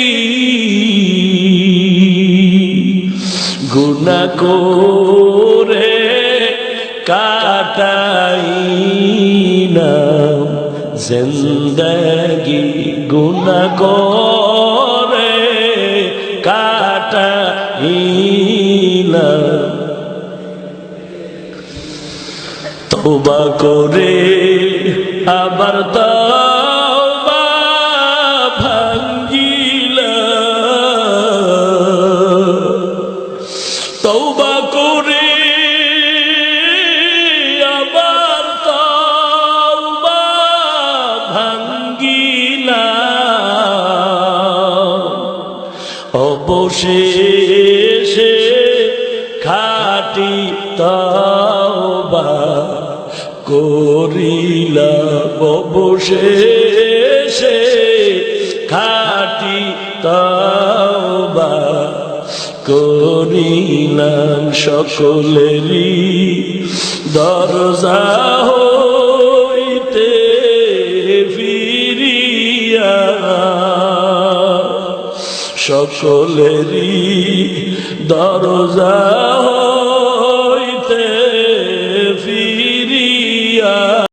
বন্দেগি গুনা করে কাটাই না জিন্দগি। গুনা করে কাটাই না তওবা করে আবার তওবা তৌবা করে আবার তৌবা ভাঙ্গিলা অবশেষে খাটি তওবা করিলা অবশেষে খাটি তওবা করিলাম সকলেরই দরজা হইতে ফিরিয়া। সকলেরই দরজা হইতে ফিরিয়া।